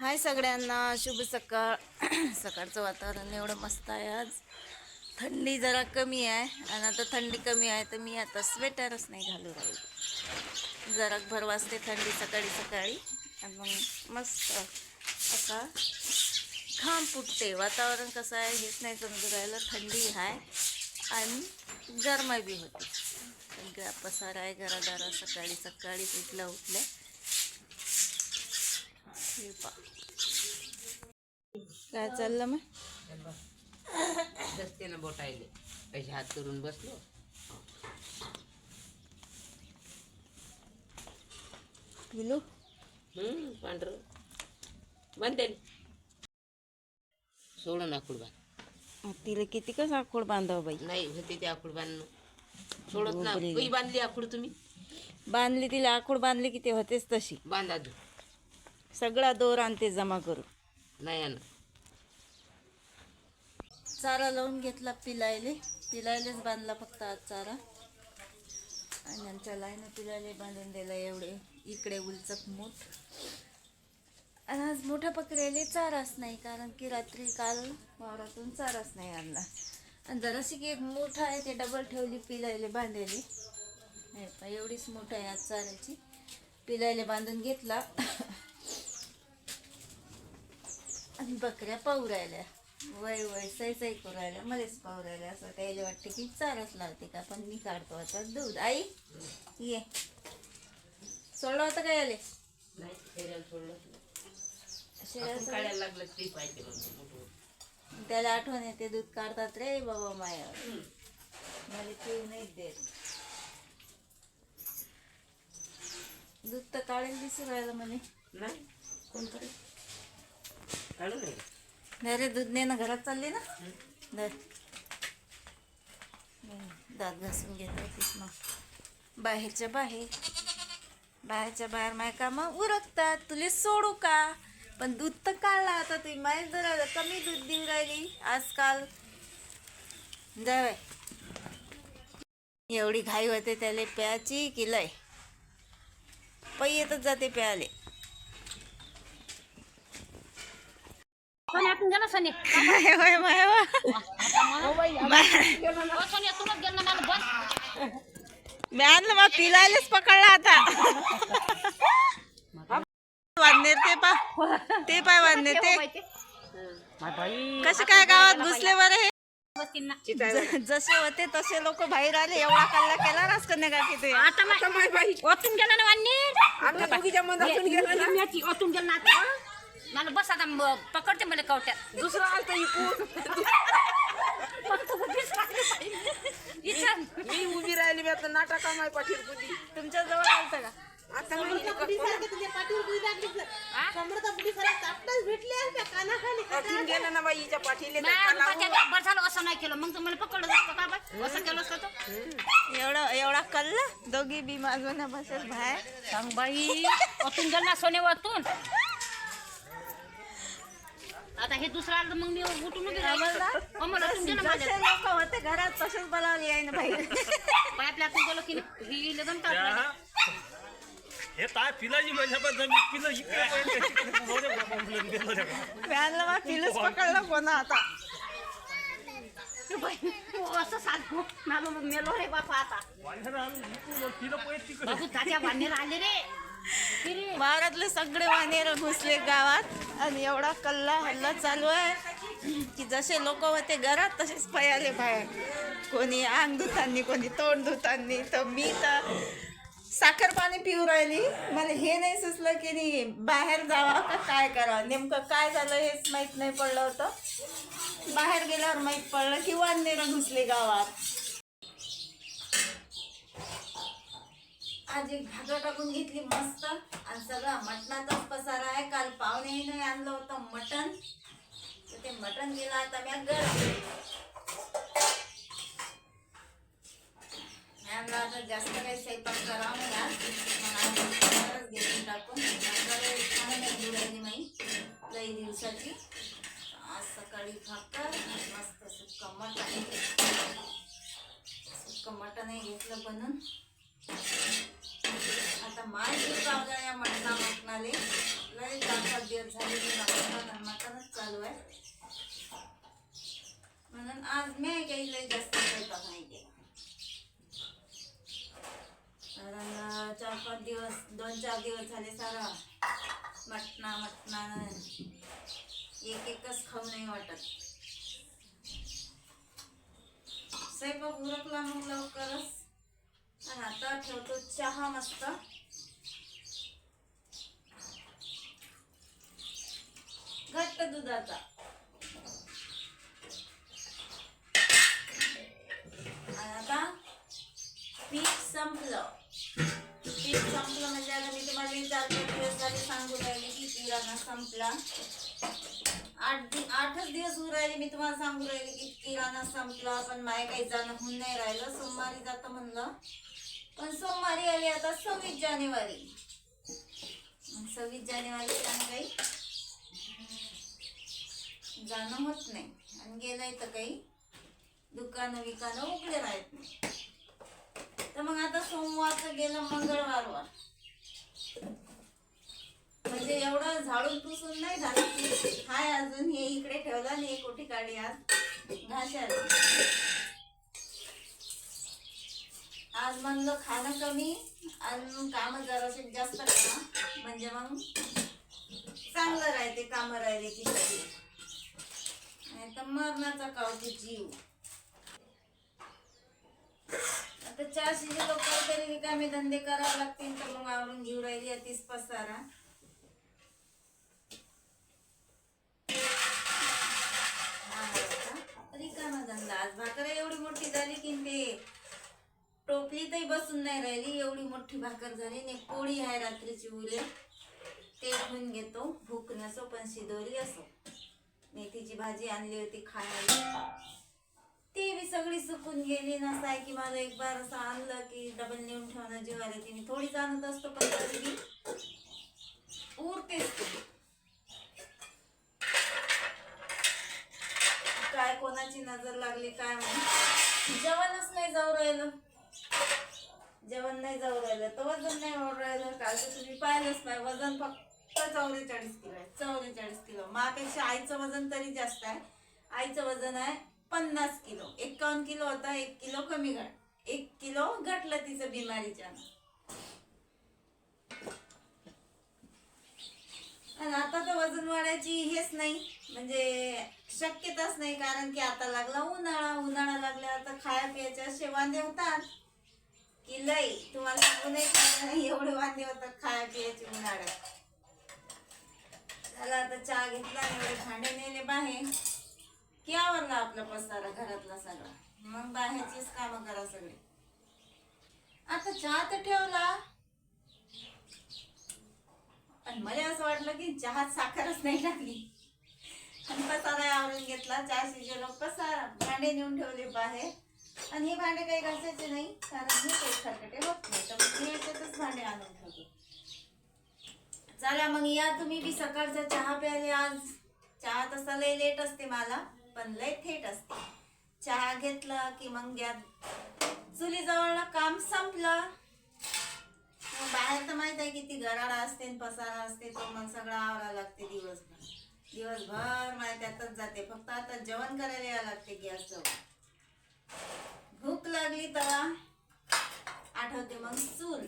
हाय सगळ्यांना शुभ सकाळ. सकाळचं वातावरण एवढं मस्त आहे आज. थंडी जरा कमी आहे आणि आता थंडी कमी आहे तर मी आता स्वेटरच नाही घालू राहील. जरा भर वाजते थंडी सकाळी सकाळी. आणि मग मस्त असा घाम फुटते. वातावरण कसं आहे हेच नाही समजू राहिलं. थंडी आहे आणि गरमाई बी होती. ग पसारा आहे घरादारा सकाळी सकाळी उठल्या उठल्या काय चाललं मग? दसते ना बोटायले. असे हात करून बसलो. पिलू हम्म पांढरं. बांधते सोडून आखूड बांध. तिला किती कसं आखोड बांधावं बाई? नाही होते ते आखूड बांधणं. सोडत ना. बांधली आखूड तुम्ही? बांधली तिला आखोड बांधली की ते होतेच तशी. बांधा दू सगळा दोर आणते जमा करून नाही आणत चारा लावून घेतला पिलायले. पिलायलेच बांधला फक्त आज चारा. आणि आमच्या लाईनं पिलायले बांधून दिला एवढे. इकडे उलचक मूठ. आणि आज मोठ्या पकडायले चाराच नाही कारण की रात्री काल वावरातून चाराच नाही आणला. आणि जराशी की एक मोठा आहे ते डबल ठेवली पिलायले बांधायले हे एवढीच मोठ आहे आज चाराची पिलायले बांधून घेतला. आणि बकऱ्या पाहू राहिल्या वय वय सै सै करू राहिल्या. मलाच पाहू राहिल्या असं त्याला वाटते की चारच लावते का? पण मी काढतो आता दूध. आई ये. सोडलं होतं काय आले? ते. त्याला आठवण येते दूध काढतात रे बाबा माया. मला पिऊ नाही देत. दूध तर काढेल दिसू राहिलं म्हणे. नाही. कोण करेल काढू नाही रे दूध नेणं घरात चालली ना. हम्म, दात घासून घेत होतीस मग. बाहेरच्या बाहेर. बाहेरच्या बाहेर माय कामं उरकतात. तुले सोडू का? पण दूध तर काढला आता तुम्ही माय जरा कमी दूध देऊ राहिली आजकाल. जाय एवढी घाई होते त्याले प्याची की लय? पै येतच जाते प्याले सोन्यातून गेला सोने होय होय माय वा. सोन्यातूनच गेला मला बस मी आणलं मग पिलायलाच पकडला आता वाढणे ते पा ते पाय वाढणे ते कसे काय गावात घुसले बरं हे जसे होते तसे लोक बाहेर आले एवढा कल्ला केला नाच कन्या का किती आता माय ओतून गेला ना वाणी गेला ना मला बस आता म- पकडते मला कवट्यात दुसरं आलं फक्त उभीच राहिली पाहिजे. इथं. मी उभी राहिली मी आता नाटका माय पाठीर कुदी तुमच्या जवळ आलतं का? आता अजून गेलं ना बाई हिच्या पाठीले नाही, पाट्या बरं झालं असं नाही केलं. मग तुम्हाला पकडलं असतं का बाई? असं केलं असतं एवढा एवढा कल्ला? दोघी बी मागवण्या बसेल बाहेर. सांग बाई ओतून गेला ना सोने ओतून आता हे दुसरं आलं तर मग मी उठून उभी राहिली हो, मला जसे माझ्या लोक होते घरात तसेच बोलावली आहे ना बाहेर पायातल्या आतून गेलो की ही हे काय पिलाची माझ्या पण मी पिलं इकडे पहिले, तिकडे मोरे बाबा म्हणून गेलो रे बा. मग पकडलं कोणा आता. बाई, असं नालो मेलो रे बापा आता. वांढरं आणून इकडून मग पिलं पहिले तिकडे. बाबू तात्या बांधणे राहिले रे. किरे वावरातले सगळे वानेर घुसले गावात. आणि एवढा कल्ला हल्ला चालू आहे की जसे लोक होते घरात तसेच पयाले बाहेर. कोणी अंग धुतांनी कोणी तोंड धुतांनी तर मी तर साखर पाणी पिऊ राहिली. मला हे नाही सुचलं की नाही बाहेर जावा का काय करावं नेमकं काय झालं हेच माहीत नाही पडलं होतं. बाहेर गेल्यावर माहीत पडलं की वानेर घुसले गावात. आज एक भाकर टाकून घेतली मस्त. आणि सगळा मटणाचाच पसारा आहे. काल पाहुणेही नाही आणलं होतं मटण. तर ते मटण दिलं आता मी गरम. आता जास्त काही स्वयंपाक करावा नाही आज. मग आज टाकून भाकर नाही लई दिवसाची. आज सकाळी भाकर मस्त सुक्का मटण. सुक्का मटणही घेतलं बनून. आता माय जीव लावला या मटणा मटणाले लय चार पाच दिवस झाले की मटण आणि चालू आहे. म्हणून आज मी काही लय जास्त स्वयंपाक नाही केला. कारण चार पाच दिवस दोन चार दिवस झाले सारा मटणा मटणा एक एकच खाऊ नाही वाटत. स्वयंपाक उरकला मग लवकरच आणि आता ठेवतो चहा मस्त. घट्ट दुधाचा. आणि आता पीठ संपलं. पीठ संपलं म्हणजे आता मी तुम्हाला विचार दिवस झाले सांगू राहिले की किराणा संपला. आठ आठच दिवस होऊ राहिले मी तुम्हाला सांगू राहिले की किराणा संपला पण माय काही जाणं होऊन नाही राहिलं. सोमवारी जातं म्हणलं. पण सोमवारी आली आता सव्वीस जानेवारी. सव्वीस जानेवारी काही जाणं होत नाही. आणि गेलंय तर काही दुकानं विकानं उघडे राहत नाही. तर मग आता सोमवारचं गेलं मंगळवारवर. म्हणजे एवढं झाडून पुसून नाही झालं की हाय अजून हे इकडे ठेवलं आणि एक कोठी काढी आज. घाशाला आज म्हणलं खाणं कमी आणि काम जरासे जास्त करा. म्हणजे मग चांगलं राहते कामं राहिले की नाही तर मरणाचा कावती जीव. आता चार शिजे लोक काहीतरी रिकामे धंदे करावे लागतील तर मग आवरून घेऊ राहिली अतिच पसारा हा होता. रिकामा धंदा आज भाकर एवढी मोठी झाली की ते टोपलीतही बसून नाही राहिली. एवढी मोठी भाकर झाली. आणि पोळी आहे रात्रीची उरे ते घेऊन घेतो. भूक नसो पण शिदोरी असो. मेथीची भाजी आणली होती खायला. ती बी सगळी सुकून गेली. नसाय आहे की मला एक बार असं आणलं की डबल नेऊन ठेवणं जीवाला ती मी थोडीच आणत असतो पण तरी उरतेच काय कोणाची नजर लागली काय म्हणून जेवणच नाही जाऊ राहिलं. जेवण नाही जाऊ राहिलं तर वजन नाही वाढ राहिलं. काल तर तुम्ही पाहिलंच नाही वजन फक्त चौवेचाळीस किलो आहे चौवेचाळीस किलो. मापेक्षा आईचं वजन तरी जास्त आहे. आईचं वजन आहे पन्नास किलो. एकावन्न किलो होता एक किलो कमी घट एक किलो घटलं तिचं बिमारीच्या आणि आता तर वजन वाढायची हेच नाही. म्हणजे शक्यताच नाही कारण की आता लागला उन्हाळा. उन्हाळा लागला आता खाया पियाच्या शेवांदे होतात. की लय तुम्हाला सांगू नाही शकत नाही एवढे वांदे होतात खाया पियाचे उन्हाळ्यात. झाला आता चहा घेतला एवढे भांडे नेले बाहेर. की आवडला आपला पसारा घरातला सगळा? मग बाहेरचीच कामं करा सगळे. आता चहा तर ठेवला. पण मला असं वाटलं की चहात साखरच नाही टाकली आणि पसारा आवरून घेतला. चहा शिजेलो पसारा भांडे नेऊन ठेवले बाहेर. आणि हे भांडे काही घासायचे नाही कारण हे काही खरकटे होत नाही. तर मग मी याच्यातच भांडे आणून ठेवतो. चला मग या तुम्ही बी सकाळचा चहा प्यायले आज. चहा तसा लय लेट असते मला पण लय थेट असते. चहा घेतला की मग या. चुलीजवळ काम संपलं. मग बाहेर तर माहीत आहे किती गराडा असते आणि पसारा असते तो मग सगळं आवरा लागते दिवसभर. दिवसभर माझ्या त्यातच जाते. फक्त आता जेवण करायला यावं लागते गॅस जवळ भूक लागली तर आठवते मग चूल.